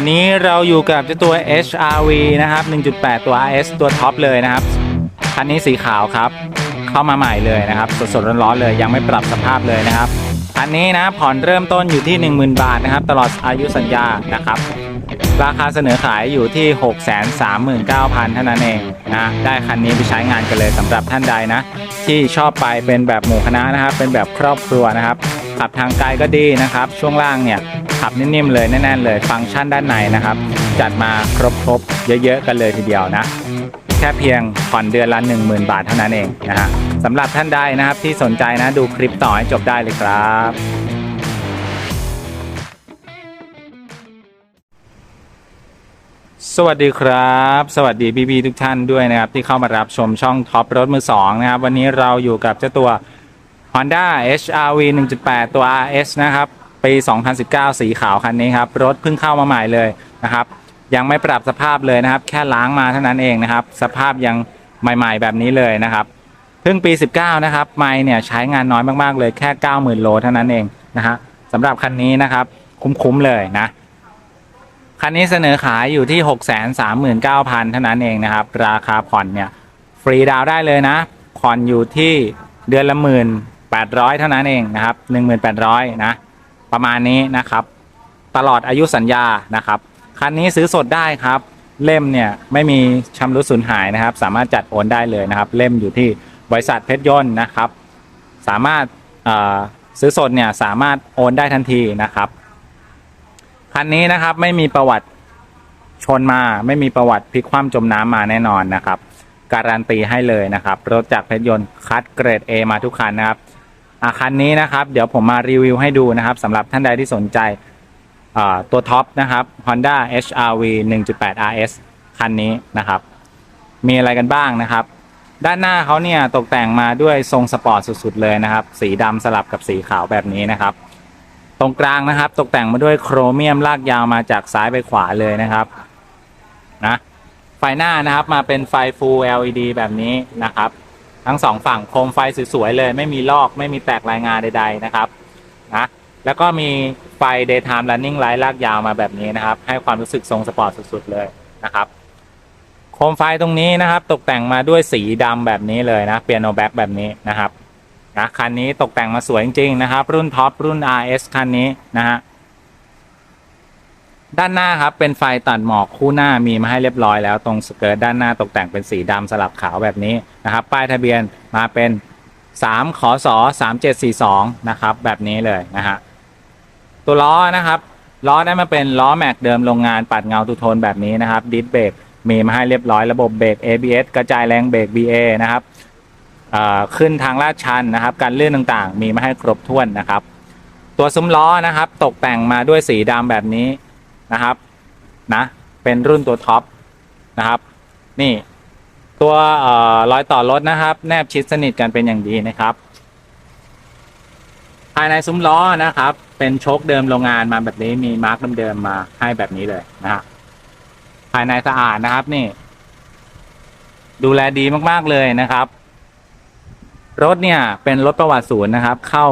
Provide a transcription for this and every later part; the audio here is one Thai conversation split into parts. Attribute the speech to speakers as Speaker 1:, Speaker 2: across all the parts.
Speaker 1: วันนี้เราอยู่กับเจ้าตัว HRV นะครับ 1.8 ตัว RS ตัวท็อปเลยนะครับ คันนี้สีขาวครับ เข้ามาใหม่เลยนะครับ สดๆร้อนๆเลย ยังไม่ปรับสภาพเลยนะครับคันนี้นะผ่อนเริ่มต้นอยู่ที่ 10,000 บาทนะครับ ตลอดอายุสัญญานะครับ ราคาเสนอขายอยู่ที่ 639,000เท่านั้นเองนะได้คันนี้ไปใช้งานกันเลยสำหรับท่านใดนะ ที่ชอบไปเป็นแบบหมู่คณะนะครับ เป็นแบบครอบครัวนะครับขับทางไกลก็ดีนะครับ ช่วงล่างเนี่ย ขับนิ่มๆเลยแน่นๆเลย ฟังก์ชันด้านในนะครับ จัดมาครบๆ เยอะๆ กันเลยทีเดียวนะ แค่เพียงผ่อนเดือนละ 10,000 บาทเท่านั้นเองนะฮะสำหรับท่านใดนะครับที่สนใจนะดูคลิปต่อให้จบได้เลยครับสวัสดีครับ สวัสดีพี่ๆทุกท่านด้วยนะครับ ที่เข้ามารับชมช่องท็อปรถมือสองนะครับ วันนี้เราอยู่กับเจ้าตัว Honda HRV 1.8 ตัว RS นะครับ ปี 2019 สีขาวคันนี้ครับรถเพิ่งเข้ามาใหม่เลยนะครับ ยังไม่ปรับสภาพเลยนะครับ แค่ล้างมาเท่านั้นเองนะครับ สภาพยังใหม่ ๆ แบบนี้เลยนะครับเพิ่งปี 19 นะครับไม่เนี่ยใช้งานน้อยมากๆเลยแค่ 90,000 โลเท่านั้นเองนะฮะสำหรับคันนี้นะครับคุ้มๆเลยนะคันนี้เสนอขายอยู่ที่ 639,000 เท่านั้นเองนะครับ ราคาผ่อนเนี่ยฟรีดาวได้เลยนะ ผ่อนอยู่ที่เดือนละหมื่นแปดร้อยเท่านั้นเองนะครับ1,800นะ ประมาณนี้นะครับ ตลอดอายุสัญญานะครับคันนี้ซื้อสดได้ครับ เล่มเนี่ยไม่มีชำรุดสูญหายนะครับ สามารถจัดโอนได้เลยนะครับ เล่มอยู่ที่บริษัทเพชรยนต์นะครับ สามารถซื้อสดเนี่ยสามารถโอนได้ทันทีนะครับคันนี้นะครับไม่มีประวัติชนมาไม่มีประวัติพลิกคว่ำจมน้ำมาแน่นอนนะครับ การันตีให้เลยนะครับรถจากเพชรยนต์คัดเกรด A มาทุกคันนะครับ อะคันนี้นะครับ เดี๋ยวผมมารีวิวให้ดูนะครับสำหรับท่านใดที่สนใจตัวท็อปนะครับ Honda HRV 1.8 RS คันนี้นะครับ มีอะไรกันบ้างนะครับ ด้านหน้าเขาเนี่ยตกแต่งมาด้วยทรงสปอร์ตสุดๆเลยนะครับ สีดำสลับกับสีขาวแบบนี้นะครับ ตรงกลางนะครับตกแต่งมาด้วยโครเมียมลากยาวมาจากซ้ายไปขวาเลยนะครับนะไฟหน้านะครับมาเป็นไฟ Full LED แบบนี้นะครับ ทั้งสองฝั่งโคมไฟสวยๆเลย ไม่มีลอกไม่มีแตกรายงานใด ๆนะครับนะแล้วก็มีไฟ daytime running light ลากยาวมาแบบนี้นะครับ ให้ความรู้สึกทรงสปอร์ตสุดๆเลยนะครับโคมไฟตรงนี้นะครับ ตกแต่งมาด้วยสีดำแบบนี้เลยนะเปียโนแบ็กแบบนี้นะครับนะคันนี้ตกแต่งมาสวยจริงๆนะครับ รุ่นท็อปรุ่น RS คันนี้นะฮะ ด้านหน้าครับเป็นไฟตัดหมอกคู่หน้ามีมาให้เรียบร้อยแล้วตรงสเกิร์ตด้านหน้าตกแต่งเป็นสีดำสลับขาวแบบนี้นะครับ ป้ายทะเบียนมาเป็น3ขอสอ3742 นะครับ แบบนี้เลยนะฮะตัวล้อนะครับล้อได้มาเป็นล้อแม็กเดิมโรงงานปัดเงาทูโทนแบบนี้นะครับดิสเบรกมีมาให้เรียบร้อยระบบเบรก ABS กระจายแรงเบรก BA นะครับขึ้นทางลาดชันนะครับ การเลื่อนต่างๆ มีมาให้ครบถ้วนนะครับ ตัวซุ้มล้อนะครับ ตกแต่งมาด้วยสีดำแบบนี้ นะครับนะเป็นรุ่นตัวท็อปนะครับนี่ตัวเอ่อรอยต่อรถนะครับ แนบชิดสนิทกันเป็นอย่างดีนะครับ ภายในซุ้มล้อนะครับ เป็นโชคเดิมโรงงานมาแบบนี้มีมาร์กเดิมๆมาให้แบบนี้เลยนะฮะภายในสะอาดนะครับนี่ ดูแลดีมากๆเลยนะครับ รถเนี่ยเป็นรถประวัติศูนย์นะครับ เข้า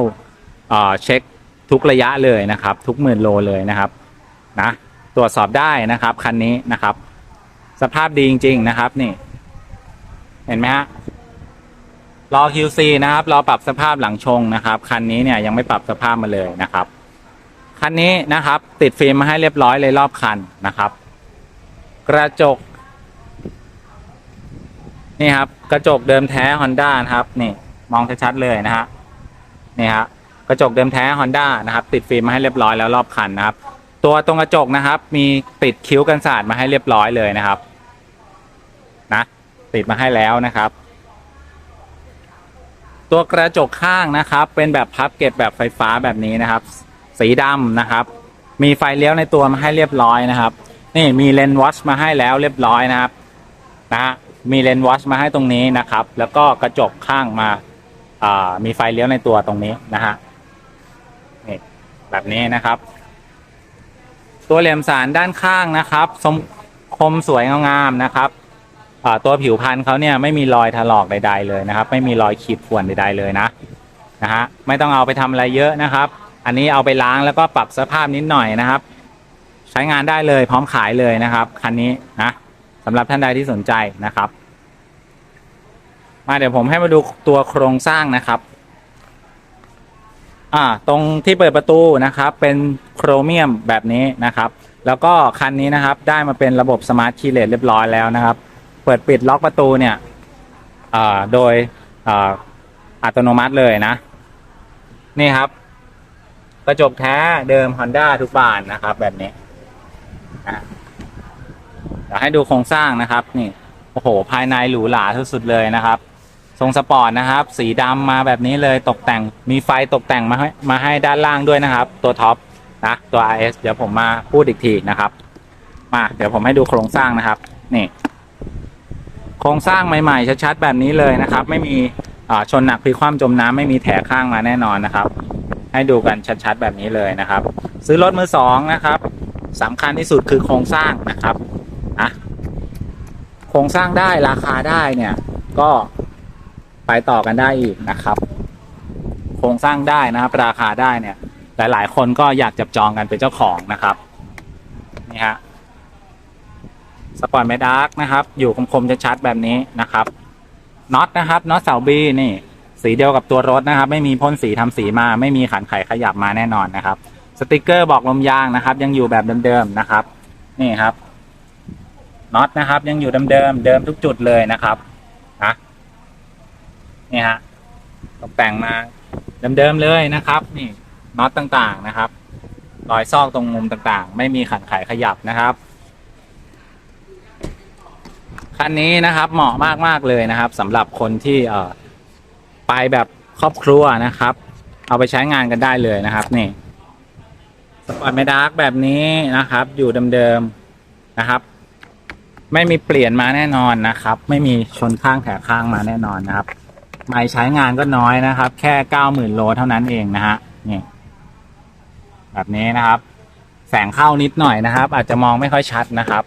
Speaker 1: เอ่อเช็คทุกระยะเลยนะครับ ทุกหมื่นโลเลยนะครับ นะ ตรวจสอบได้นะครับ คันนี้นะครับ สภาพดีจริง ๆ นะครับ นี่ เห็นไหมฮะรอ QC นะครับ รอปรับสภาพหลังชงนะครับคันนี้เนี่ยยังไม่ปรับสภาพมาเลยนะครับคันนี้นะครับ ติดฟิล์มมาให้เรียบร้อยเลยรอบคันนะครับ กระจก นี่ครับ กระจกเดิมแท้ Honda นะครับ นี่ มองชัดๆเลยนะฮะนี่ฮะกระจกเดิมแท้ Honda นะครับ ติดฟิล์มมาให้เรียบร้อยแล้วรอบคันนะครับ ตัวตรงกระจกนะครับ มีติดคิ้วกันสาดมาให้เรียบร้อยเลยนะครับ นะ ติดมาให้แล้วนะครับ ตัวกระจกข้างนะครับ เป็นแบบพับเก็บแบบไฟฟ้าแบบนี้นะครับ สีดำนะครับ มีไฟเลี้ยวในตัวมาให้เรียบร้อยนะครับ นี่มีเลนส์วอชมาให้แล้วเรียบร้อยนะครับ นะมีเลนส์วอชมาให้ตรงนี้นะครับ แล้วก็กระจกข้างมาอ่ามีไฟเลี้ยวในตัวตรงนี้นะฮะนี่แบบนี้นะครับ ตัวเหลี่ยมสารด้านข้างนะครับสมคมสวยงามนะครับตัวผิวพันธุ์เขาเนี่ยไม่มีรอยถลอกใดๆเลยนะครับ ไม่มีรอยขีดข่วนใดๆเลยนะนะฮะไม่ต้องเอาไปทำอะไรเยอะนะครับ อันนี้เอาไปล้างแล้วก็ปรับสภาพนิดหน่อยนะครับ ใช้งานได้เลยพร้อมขายเลยนะครับคันนี้นะสำหรับท่านใดที่สนใจนะครับ มาเดี๋ยวผมให้มาดูตัวโครงสร้างนะครับ อ่าตรงที่เปิดประตูนะครับเป็นโครเมียมแบบนี้นะครับ แล้วก็คันนี้นะครับได้มาเป็นระบบสมาร์ทคีย์เลสเรียบร้อยแล้วนะครับ เปิดปิดล็อกประตูเนี่ยอ่าโดยอ่าอัตโนมัติเลยนะ นี่ครับ กระจกแท้เดิม Honda ทุกบานนะครับ แบบนี้เดี๋ยวให้ดูโครงสร้างนะครับ นี่โอ้โห ภายในหรูหราสุดๆเลยนะครับ ทรงสปอร์ตนะครับ สีดำมาแบบนี้เลยตกแต่งมีไฟตกแต่งมาให้มาให้ด้านล่างด้วยนะครับ ตัวท็อปนะตัว RS เดี๋ยวผมมาพูดอีกทีนะครับ มาเดี๋ยวผมให้ดูโครงสร้างนะครับ นี่ โครงสร้างใหม่ๆชัดๆแบบนี้เลยนะครับ ไม่มีอ่าชนหนักพลิกคว่ำจมน้ำไม่มีแถข้างมาแน่นอนนะครับ ให้ดูกันชัดๆแบบนี้เลยนะครับ ซื้อรถมือสองนะครับสำคัญที่สุดคือโครงสร้างนะครับอะโครงสร้างได้ราคาได้เนี่ย ก็ ไปต่อกันได้อีกนะครับ โครงสร้างได้นะครับ ราคาได้เนี่ย หลาย ๆ คนก็อยากจับจองกันเป็นเจ้าของนะครับ นี่ฮะสปอร์ตเมดาร์กนะครับ อยู่คมๆชัดๆแบบนี้นะครับน็อตนะครับน็อตเสาบีนี่ สีเดียวกับตัวรถนะครับ ไม่มีพ่นสีทำสีมา ไม่มีขันไขขยับมาแน่นอนนะครับ สติกเกอร์บอกลมยางนะครับ ยังอยู่แบบเดิมๆนะครับ นี่ครับน็อตนะครับ ยังอยู่เดิมๆเดิมทุกจุดเลยนะครับ นี่ฮะตกแต่งมาเดิมๆเลยนะครับ นี่น็อตต่างๆนะครับ รอยซอกตรงมุมต่างๆ ไม่มีขันไขขยับนะครับคันนี้นะครับเหมาะมากๆเลยนะครับสำหรับคนที่เอ่อไปแบบครอบครัวนะครับ เอาไปใช้งานกันได้เลยนะครับนี่สปอร์ตเมดาร์กแบบนี้นะครับ อยู่เดิมๆนะครับ ไม่มีเปลี่ยนมาแน่นอนนะครับ ไม่มีชนข้างแถข้างมาแน่นอนนะครับ ไม่ใช้งานก็น้อยนะครับ แค่เก้าหมื่นโลเท่านั้นเองนะฮะนี่แบบนี้นะครับ แสงเข้านิดหน่อยนะครับ อาจจะมองไม่ค่อยชัดนะครับ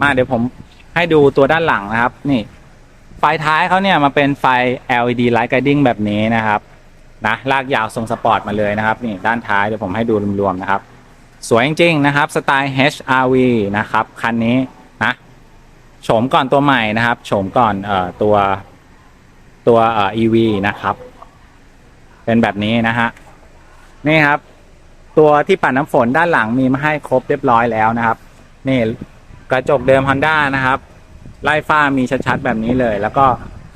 Speaker 1: มาเดี๋ยวผมให้ดูตัวด้านหลังนะครับ นี่ ไฟท้ายเขาเนี่ยมาเป็นไฟ LED light guiding แบบนี้นะครับนะลากยาวทรงสปอร์ตมาเลยนะครับ นี่ด้านท้ายเดี๋ยวผมให้ดูรวมๆนะครับ สวยจริงๆนะครับสไตล์ HRV นะครับ คันนี้ โฉมก่อนตัวใหม่นะครับโฉมก่อนเอ่อตัวตัวเอ่อ EV นะครับ เป็นแบบนี้นะฮะนี่ครับ ตัวที่ปัดน้ำฝนด้านหลังมีมาให้ครบเรียบร้อยแล้วนะครับ นี่กระจกเดิม Honda นะครับ ไล่ฟ้ามีชัดๆแบบนี้เลย แล้วก็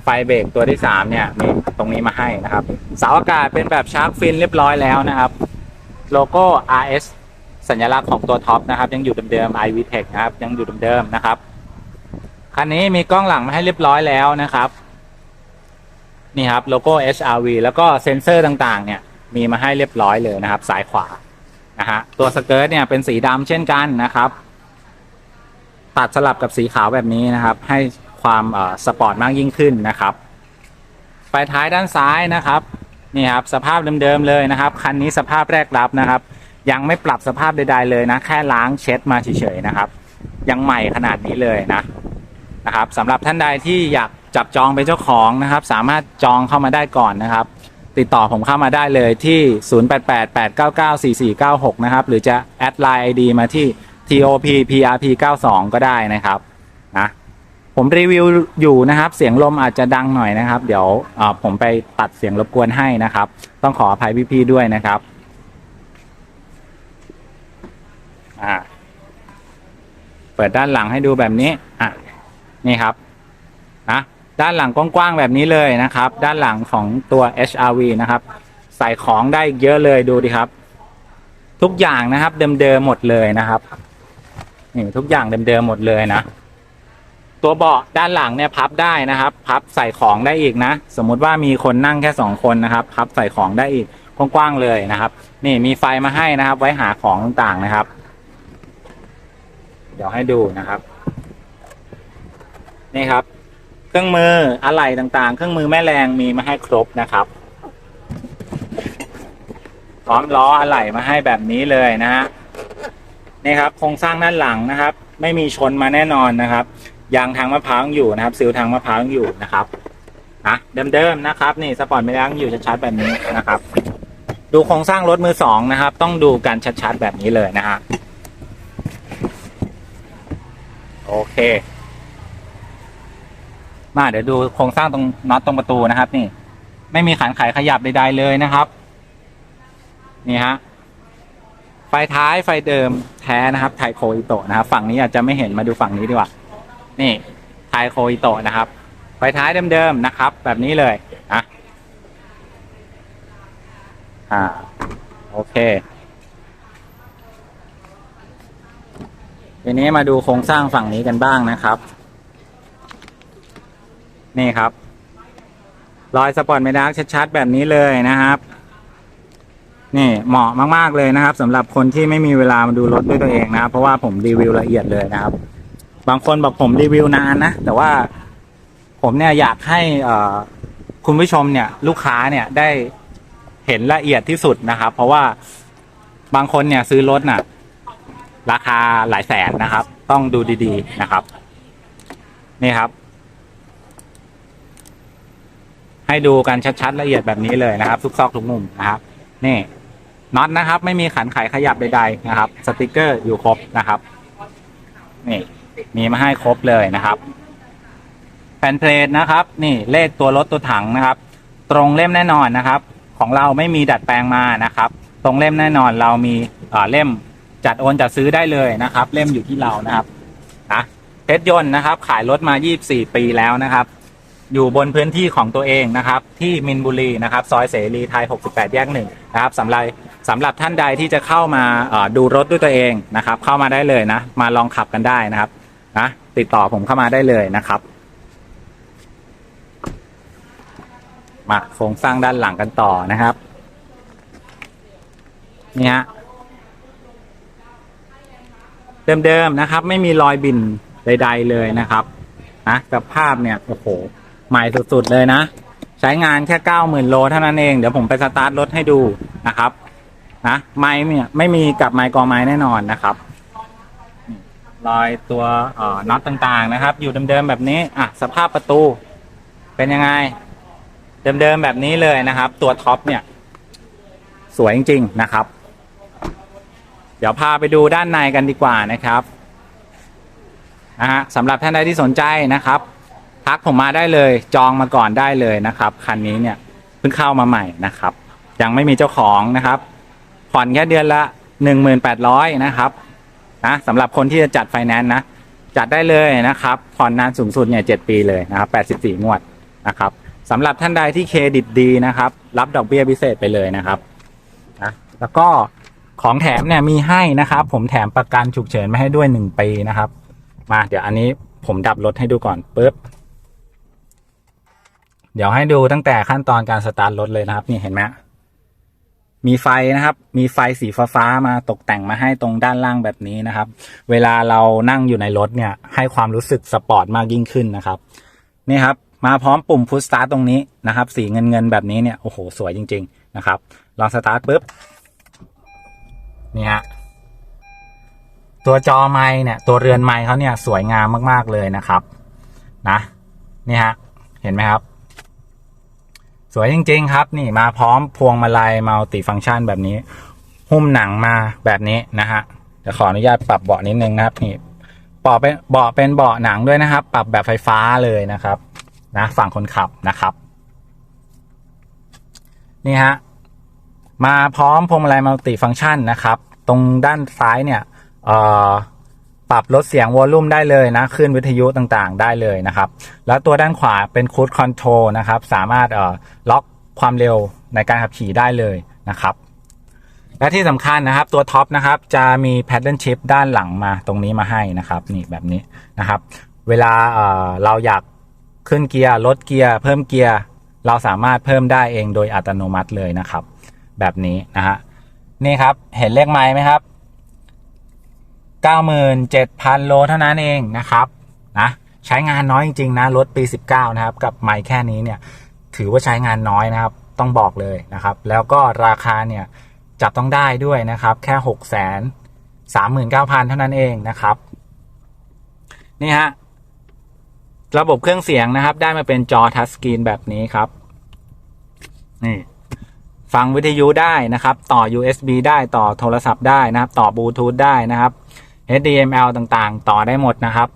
Speaker 1: ไฟเบรกตัวที่ 3 เนี่ยมีตรงนี้มาให้นะครับเสาอากาศเป็นแบบชาร์กฟินเรียบร้อยแล้วนะครับ โลโก้ RS สัญลักษณ์ของตัวท็อปนะครับ ยังอยู่เดิมๆ iVTech นะครับ ยังอยู่เดิมๆนะครับ คันนี้มีกล้องหลังมาให้เรียบร้อยแล้วนะครับ นี่ครับโลโก้ HRV แล้วก็เซ็นเซอร์ต่างๆ เนี่ย มีมาให้เรียบร้อยเลยนะครับ สายขวานะฮะตัวสเกิร์ตเนี่ยเป็นสีดำเช่นกันนะครับ ตัดสลับกับสีขาวแบบนี้นะครับ ให้ความสปอร์ตมากยิ่งขึ้นนะครับไฟท้ายด้านซ้ายนะครับนี่ครับสภาพเดิมๆเลยนะครับคันนี้สภาพแรกรับนะครับ ยังไม่ปรับสภาพใดๆเลยนะ แค่ล้างเช็ดมาเฉยๆนะครับ ยังใหม่ขนาดนี้เลยนะ นะครับสำหรับท่านใดที่อยากจับจองเป็นเจ้าของนะครับ สามารถจองเข้ามาได้ก่อนนะครับ ติดต่อผมเข้ามาได้เลยที่ 0888994496 นะครับ หรือจะแอดไลน์ ID มาที่ TOP PRP 92 ก็ได้นะครับนะผมรีวิวอยู่นะครับ เสียงลมอาจจะดังหน่อยนะครับ เดี๋ยวผมไปตัดเสียงรบกวนให้นะครับ ต้องขออภัยพี่ๆด้วยนะครับอ่าเปิดด้านหลังให้ดูแบบนี้อะ นี่ครับนะด้านหลังกว้างๆแบบนี้เลยนะครับ ด้านหลังของตัว HRV นะครับ ใส่ของได้เยอะเลยดูดิครับ ทุกอย่างนะครับเดิมๆหมดเลยนะครับนี่ทุกอย่างเดิมๆหมดเลยนะ ตัวเบาะด้านหลังเนี่ยพับได้นะครับ พับใส่ของได้อีกนะ สมมุติว่ามีคนนั่งแค่สองคนนะครับ พับใส่ของได้อีกกว้างๆเลยนะครับ นี่มีไฟมาให้นะครับ ไว้หาของต่างๆนะครับ เดี๋ยวให้ดูนะครับ นี่ครับ เครื่องมืออะไหล่ต่างๆ เครื่องมือแม่แรงมีมาให้ครบนะครับ พร้อมล้ออะไหล่มาให้แบบนี้เลยนะฮะนี่ครับโครงสร้างด้านหลังนะครับ ไม่มีชนมาแน่นอนนะครับยางทางมะพร้าวยังอยู่นะครับซิลทางมะพร้าวยังอยู่นะครับนะเดิมๆนะครับ นี่สปอร์ตไม่ล้างอยู่ชัดๆแบบนี้นะครับ ดูโครงสร้างรถมือสองนะครับ ต้องดูกันชัดๆแบบนี้เลยนะฮะโอเค มาเดี๋ยวดูโครงสร้างตรงน็อตตรงประตูนะครับ นี่ ไม่มีขันไขขยับใดๆเลยนะครับ นี่ฮะไฟท้ายไฟเดิมแท้นะครับไทโคอิโตะนะครับ ฝั่งนี้อาจจะไม่เห็นมาดูฝั่งนี้ดีกว่า นี่ไทโคอิโตะนะครับ ไฟท้ายเดิมๆนะครับ แบบนี้เลยนะอ่าโอเคทีนี้มาดูโครงสร้างฝั่งนี้กันบ้างนะครับ นี่ครับ รอยสปอร์ตเมดักชัดๆแบบนี้เลยนะครับ นี่เหมาะมากๆเลยนะครับสำหรับคนที่ไม่มีเวลามาดูรถด้วยตัวเองนะครับ เพราะว่าผมรีวิวละเอียดเลยนะครับ บางคนบอกผมรีวิวนานนะ แต่ว่าผมเนี่ยอยากให้คุณผู้ชมเนี่ย ลูกค้าเนี่ยได้เห็นละเอียดที่สุดนะครับ เพราะว่าบางคนเนี่ยซื้อรถน่ะ ราคาหลายแสนนะครับ ต้องดูดีๆนะครับ นี่ครับ ให้ดูกันชัดๆละเอียดแบบนี้เลยนะครับ ทุกซอกทุกมุมนะครับ นี่น็อตนะครับ ไม่มีขันไขขยับใดๆนะครับ สติกเกอร์อยู่ครบนะครับ นี่ มีมาให้ครบเลยนะครับ แผ่นเพลทนะครับ นี่เลขตัวรถตัวถังนะครับ ตรงเล่มแน่นอนนะครับ ของเราไม่มีดัดแปลงมานะครับ ตรงเล่มแน่นอนเรามีเอ่อเล่มจัดโอนจัดซื้อได้เลยนะครับ เล่มอยู่ที่เรานะครับนะเพชรยนต์นะครับ ขายรถมา 24 ปีแล้วนะครับ อยู่บนพื้นที่ของตัวเองนะครับ ที่มินบุรีนะครับซอยเสรีไทย 68 แยกหนึ่งนะครับสำหรับสำหรับท่านใดที่จะเข้ามาดูรถด้วยตัวเองนะครับ เข้ามาได้เลยนะ มาลองขับกันได้นะครับนะติดต่อผมเข้ามาได้เลยนะครับ มาโครงสร้างด้านหลังกันต่อนะครับนี่ฮะเดิมๆนะครับ ไม่มีรอยบินใด ๆ เลยนะครับนะสภาพเนี่ยโอ้โห ใหม่สุดๆเลยนะ ใช้งานแค่เก้าหมื่นโลเท่านั้นเอง เดี๋ยวผมไปสตาร์ทรถให้ดูนะครับ นะไม้เนี่ยไม่มีกับไม้กอไม้แน่นอนนะครับรอยตัวน็อตต่างๆนะครับ อยู่เดิมๆแบบนี้อะสภาพประตู เป็นยังไง เดิมๆแบบนี้เลยนะครับ ตัวท็อปเนี่ย สวยจริง ๆนะครับ เดี๋ยวพาไปดูด้านในกันดีกว่านะครับนะฮะสำหรับท่านใดที่สนใจนะครับ ทักผมมาได้เลย จองมาก่อนได้เลยนะครับ คันนี้เนี่ยเพิ่งเข้ามาใหม่นะครับ ยังไม่มีเจ้าของนะครับ ผ่อนแค่เดือนละหนึ่งหมื่นแปดร้อยนะครับนะสำหรับคนที่จะจัดไฟแนนซ์นะ จัดได้เลยนะครับ ผ่อนนานสูงสุดเนี่ยเจ็ดปีเลยนะครับแปดสิบสี่งวดนะครับสำหรับท่านใดที่เครดิตดีนะครับ รับดอกเบี้ยพิเศษไปเลยนะครับนะแล้วก็ของแถมเนี่ยมีให้นะครับ ผมแถมประกันฉุกเฉินมาให้ด้วยหนึ่งปีนะครับ มาเดี๋ยวอันนี้ผมดับรถให้ดูก่อนปุ๊บ เดี๋ยวให้ดูตั้งแต่ขั้นตอนการสตาร์ทรถเลยนะครับ นี่เห็นไหมมีไฟนะครับ มีไฟสีฟ้ามาตกแต่งมาให้ตรงด้านล่างแบบนี้นะครับ เวลาเรานั่งอยู่ในรถเนี่ย ให้ความรู้สึกสปอร์ตมากยิ่งขึ้นนะครับ นี่ครับ มาพร้อมปุ่มพุชสตาร์ตตรงนี้นะครับ สีเงินเงินแบบนี้เนี่ย โอ้โห สวยจริง ๆ นะครับ ลองสตาร์ทปุ๊บ นี่ฮะ ตัวจอไม้เนี่ย ตัวเรือนไม้เขาเนี่ย สวยงามมากๆเลยนะครับ นะ นี่ฮะ เห็นไหมครับ สวยจริง ๆ ครับ นี่มาพร้อมพวงมาลัยมัลติฟังก์ชันแบบนี้ หุ้มหนังมาแบบนี้นะฮะเดี๋ยวขออนุญาตปรับเบาะนิดนึงนะครับนี่เบาะเป็นเบาะเป็นเบาะหนังด้วยนะครับ ปรับแบบไฟฟ้าเลยนะครับ นะฝั่งคนขับนะครับ นี่ฮะมาพร้อมพวงมาลัยมัลติฟังก์ชันนะครับ ตรงด้านซ้ายเนี่ยเอ่อ ปรับลดเสียงวอลลุ่มได้เลยนะขึ้นวิทยุต่างๆ ได้เลยนะครับ แล้วตัวด้านขวาเป็นคูดคอนโทรลนะครับ สามารถเอ่อล็อกความเร็วในการขับขี่ได้เลยนะครับและที่สำคัญนะครับตัวท็อปนะครับจะมี paddle shift ด้านหลังมาตรงนี้มาให้นะครับนี่แบบนี้นะครับ เวลาเอ่อเราอยากขึ้นเกียร์ลดเกียร์เพิ่มเกียร์เราสามารถเพิ่มได้เองโดยอัตโนมัติเลยนะครับ แบบนี้นะฮะนี่ครับเห็นเลขไม้ไหมครับ 97,000 โลเท่านั้นเองนะครับนะใช้งานน้อยจริงๆนะรถปี 19 นะครับ กับไมค์แค่นี้เนี่ย ถือว่าใช้งานน้อยนะครับ ต้องบอกเลยนะครับ แล้วก็ราคาเนี่ยจับต้องได้ด้วยนะครับ แค่ 6 3 9 0 0 0 เท่านั้นเองนะครับ นี่ฮะ ระบบเครื่องเสียงนะครับ ได้มาเป็นจอทัชสกรีนแบบนี้ครับ นี่ฟังวิทยุได้นะครับ ต่อ USB ได้ต่อโทรศัพท์ได้นะครับ ต่อบลูทูธได้นะครับ HDMI ต่างๆ ต่อได้หมดนะครับ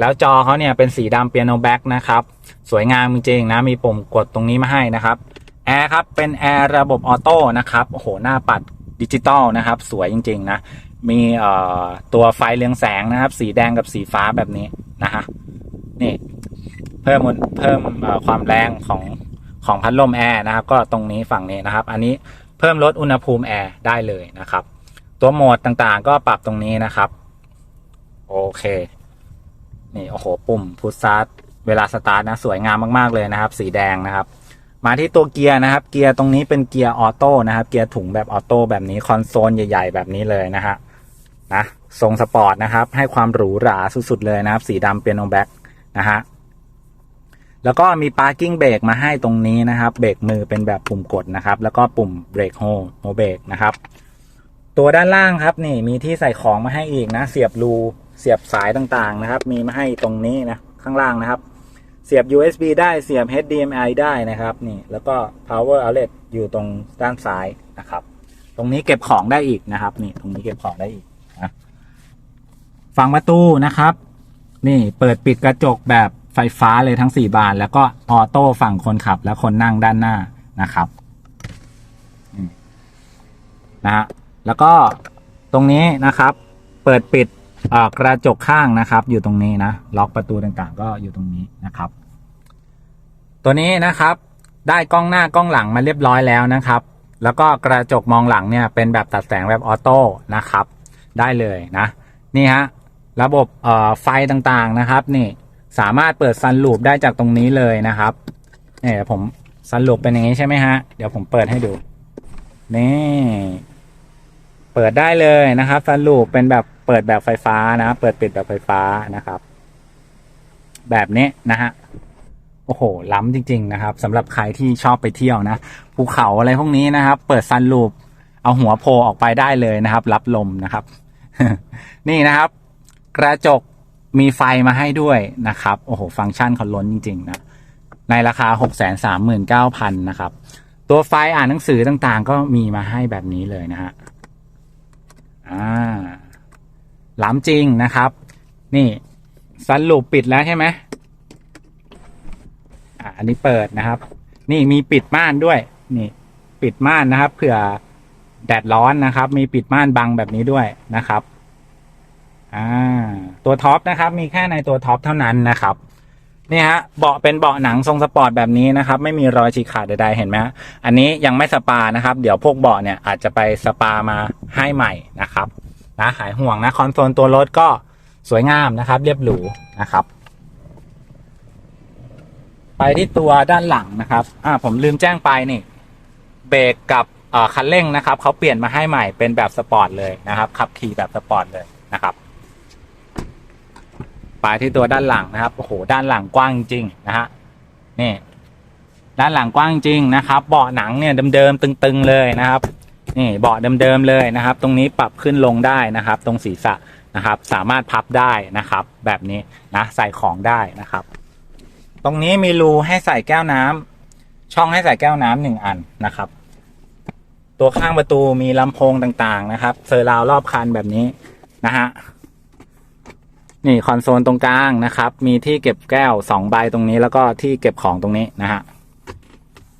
Speaker 1: แล้วจอเขาเนี่ยเป็นสีดำเปียโนแบ็กนะครับ สวยงามจริงๆนะ มีปุ่มกดตรงนี้มาให้นะครับ แอร์ครับ เป็นแอร์ระบบออโต้นะครับ โอ้โห หน้าปัดดิจิตอลนะครับ สวยจริงๆนะ มีเอ่อตัวไฟเรืองแสงนะครับ สีแดงกับสีฟ้าแบบนี้นะฮะ นี่เพิ่มมูลเพิ่มเอ่อความแรงของของพัดลมแอร์นะครับ ก็ตรงนี้ฝั่งนี้นะครับ อันนี้เพิ่มลดอุณหภูมิแอร์ได้เลยนะครับ ตัวโหมดต่างๆ ก็ปรับตรงนี้นะครับ โอเค นี่โอ้โห ปุ่มพุทสตาร์เวลาสตาร์ทนะ สวยงามมากๆเลยนะครับ สีแดงนะครับ มาที่ตัวเกียร์นะครับ เกียร์ตรงนี้เป็นเกียร์ออโต้นะครับ เกียร์ถุงแบบออโต้แบบนี้ คอนโซลใหญ่ ๆ แบบนี้เลยนะฮะ นะ ทรงสปอร์ตนะครับ ให้ความหรูหราสุดๆเลยนะครับ สีดำเปียโนแบ็กนะฮะ แล้วก็มี parking brake มาให้ตรงนี้นะครับ เบรกมือเป็นแบบปุ่มกดนะครับ แล้วก็ปุ่มเบรกโฮโฮเบรกนะครับ ตัวด้านล่างครับนี่มีที่ใส่ของมาให้อีกนะ เสียบรู เสียบสายต่างๆนะครับ มีมาให้ตรงนี้นะข้างล่างนะครับ เสียบ USB ได้เสียบ HDMI ได้นะครับนี่แล้วก็ power outlet อยู่ตรงด้านซ้ายนะครับ ตรงนี้เก็บของได้อีกนะครับนี่ตรงนี้เก็บของได้อีกนะฝั่งประตูนะครับ นี่เปิดปิดกระจกแบบไฟฟ้าเลยทั้ง 4 บาน แล้วก็ออโต้ฝั่งคนขับ และคนนั่งด้านหน้านะครับนะฮะแล้วก็ตรงนี้นะครับ เปิดปิด กระจกข้างนะครับ อยู่ตรงนี้นะล็อกประตูต่างๆ ก็อยู่ตรงนี้นะครับ ตัวนี้นะครับได้กล้องหน้ากล้องหลังมาเรียบร้อยแล้วนะครับ แล้วก็กระจกมองหลังเนี่ยเป็นแบบตัดแสงแบบออโต้นะครับ ได้เลยนะนี่ฮะระบบไฟต่างๆนะครับนี่สามารถเปิดซันลูปได้จากตรงนี้เลยนะครับเนี่ยผมซันลูปเป็นอย่างนี้ใช่ไหมฮะเดี๋ยวผมเปิดให้ดูนี่เปิดได้เลยนะครับซันลูปเป็นแบบ เปิดแบบไฟฟ้านะ เปิดปิดแบบไฟฟ้านะครับ แบบนี้นะฮะโอ้โห ล้ำจริง ๆ นะครับสำหรับใครที่ชอบไปเที่ยวนะภูเขาอะไรพวกนี้นะครับ เปิดซันลูปเอาหัวโผล่ออกไปได้เลยนะครับ รับลมนะครับ นี่นะครับ กระจกมีไฟมาให้ด้วยนะครับ โอ้โห ฟังก์ชันเขาล้นจริง ๆ นะ ในราคา 6 3 9 0 0 0 นะครับ ตัวไฟอ่านหนังสือต่างๆ ก็มีมาให้แบบนี้เลยนะฮะ อ่า หล้ำจริงนะครับ นี่ซันลูปปิดแล้วใช่ไหมอ่าอันนี้เปิดนะครับ นี่มีปิดม่านด้วย นี่ ปิดม่านนะครับเผื่อแดดร้อนนะครับ มีปิดม่านบังแบบนี้ด้วยนะครับอ่าตัวท็อปนะครับ มีแค่ในตัวท็อปเท่านั้นนะครับนี่ฮะเบาะเป็นเบาะหนังทรงสปอร์ตแบบนี้นะครับ ไม่มีรอยฉีกขาดใดๆเห็นไหมอันนี้ยังไม่สปานะครับ เดี๋ยวพวกเบาะเนี่ยอาจจะไปสปามาให้ใหม่นะครับ นะหายห่วงนะคอนโซลตัวรถก็สวยงามนะครับ เรียบหรูนะครับ ไปที่ตัวด้านหลังนะครับอ่าผมลืมแจ้งไปนี่เบรกกับคันเร่งนะครับเขาเปลี่ยนมาให้ใหม่เป็นแบบสปอร์ตเลยนะครับขับขี่แบบสปอร์ตเลยนะครับไปที่ตัวด้านหลังนะครับโอ้โหด้านหลังกว้างจริงนะฮะนี่ด้านหลังกว้างจริงนะครับ เบาะหนังเนี่ยเดิมๆตึง ๆ เลยนะครับ นี่เบาะเดิมๆเลยนะครับ ตรงนี้ปรับขึ้นลงได้นะครับ ตรงศีรษะนะครับ สามารถพับได้นะครับ แบบนี้นะใส่ของได้นะครับ ตรงนี้มีรูให้ใส่แก้วน้ำช่องให้ใส่แก้วน้ำหนึ่งอันนะครับ ตัวข้างประตูมีลำโพงต่างๆนะครับเซอร์ราวรอบคันแบบนี้นะฮะนี่คอนโซลตรงกลางนะครับ มีที่เก็บแก้วสองใบตรงนี้แล้วก็ที่เก็บของตรงนี้นะฮะ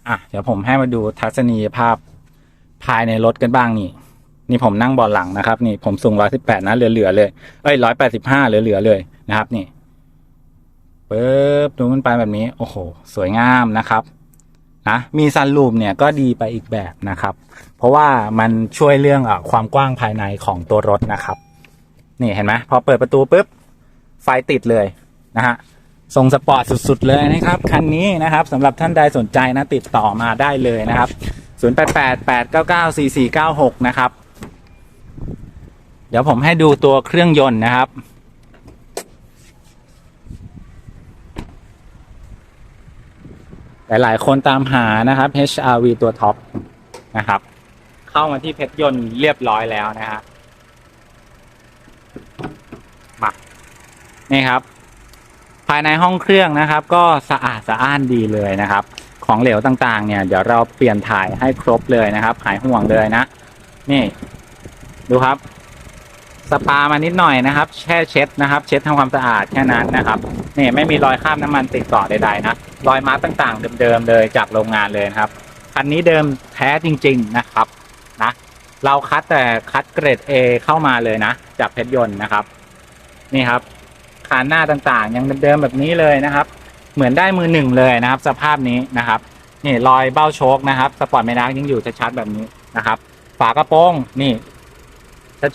Speaker 1: อะเดี๋ยวผมให้มาดูทัศนียภาพ ภายในรถกันบ้างนี่ นี่ผมนั่งเบาะหลังนะครับ นี่ผมสูงร้อยสิบแปดนะเหลือๆเลยเอ้ยร้อยแปดสิบห้าเหลือๆเลยนะครับ นี่ปึ๊บดูมันไปแบบนี้ โอ้โห สวยงามนะครับนะมีซันลูปเนี่ยก็ดีไปอีกแบบนะครับ เพราะว่ามันช่วยเรื่องอความกว้างภายในของตัวรถนะครับ นี่เห็นไหมพอเปิดประตูปุ๊บไฟติดเลยนะฮะทรงสปอร์ตสุด ๆ เลยนะครับ คันนี้นะครับสำหรับท่านใดสนใจนะติดต่อมาได้เลยนะครับ 0888994496 นะครับ เดี๋ยวผมให้ดูตัวเครื่องยนต์นะครับ หลาย ๆ คนตามหานะครับ HRV ตัวท็อปนะครับ เข้ามาที่เพชรยนต์เรียบร้อยแล้วนะฮะมานี่ครับ ภายในห้องเครื่องนะครับ ก็สะอาดสะอ้านดีเลยนะครับ ของเหลวต่างๆ เนี่ย เดี๋ยวเราเปลี่ยนถ่ายให้ครบเลยนะครับ หายห่วงเลยนะ นี่ ดูครับ สปามานิดหน่อยนะครับ แช่เช็ดนะครับ เช็ดทำความสะอาดแค่นั้นนะครับนี่ไม่มีรอยคราบน้ำมันติดเกาะใดๆนะรอยมาร์กต่างๆ เดิมๆเลยจากโรงงานเลยครับคันนี้เดิมแท้จริง ๆนะครับนะเราคัดแต่คัดเกรด A เข้ามาเลยนะ จากเพชรยนต์นะครับ นี่ครับคานหน้าต่างๆ ยังเดิมๆแบบนี้เลยนะครับ เหมือนได้มือหนึ่งเลยนะครับ สภาพนี้นะครับนี่รอยเบ้าโชคนะครับสปอร์ตไม่นักยังอยู่ชัดๆแบบนี้นะครับ ฝากระโปรงนี่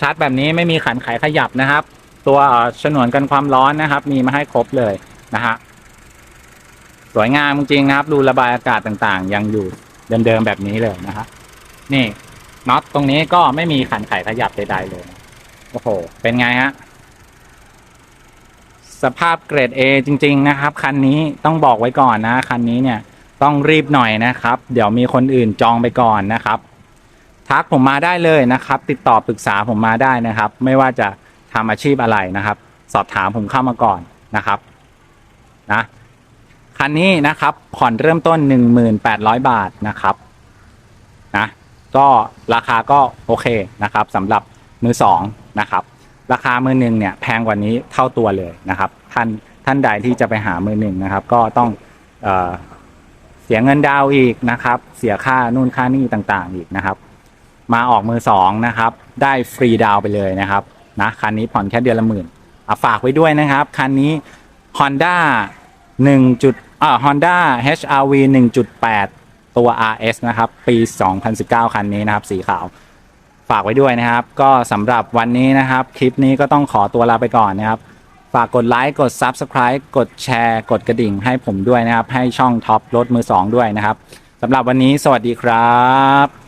Speaker 1: ชัดๆแบบนี้ไม่มีขันไขขยับนะครับ ตัวเฉนวนกันความร้อนนะครับ มีมาให้ครบเลยนะฮะสวยงามจริงนะครับรูระบายอากาศต่างๆ ยังอยู่เดิมๆแบบนี้เลยนะครับนี่น็อตตรงนี้ก็ไม่มีขันไขขยับใดๆเลย โอ้โห เป็นไงฮะ สภาพเกรด A จริง ๆ นะครับ คันนี้ต้องบอกไว้ก่อนนะ คันนี้เนี่ยต้องรีบหน่อยนะครับ เดี๋ยวมีคนอื่นจองไปก่อนนะครับ ทักผมมาได้เลยนะครับ ติดต่อปรึกษาผมมาได้นะครับ ไม่ว่าจะทำอาชีพอะไรนะครับ สอบถามผมเข้ามาก่อนนะครับนะคันนี้นะครับผ่อนเริ่มต้น 1,800 บาทนะครับนะก็ราคาก็โอเคนะครับสำหรับมือสองนะครับ ราคามือหนึ่งเนี่ยแพงกว่านี้เท่าตัวเลยนะครับ ท่านท่านใดที่จะไปหามือหนึ่งนะครับ ก็ต้องเอเสียเงินดาวอีกนะครับ เสียค่านู่นค่านี่ต่างๆอีกนะครับ มาออกมือสองนะครับ ได้ฟรีดาวไปเลยนะครับนะคันนี้ผ่อนแค่เดือนละหมื่นอะฝากไว้ด้วยนะครับ คันนี้ Honda 1จุดอ่า Honda HRV 1.8 ตัว RS นะครับ ปี 2019 คันนี้นะครับ สีขาว ฝากไว้ด้วยนะครับ ก็สำหรับวันนี้นะครับ คลิปนี้ก็ต้องขอตัวลาไปก่อนนะครับ ฝากกดไลค์กด Subscribe กดแชร์ กดกระดิ่งให้ผมด้วยนะครับ ให้ช่องท็อปรถมือ 2 ด้วยนะครับสำหรับวันนี้สวัสดีครับ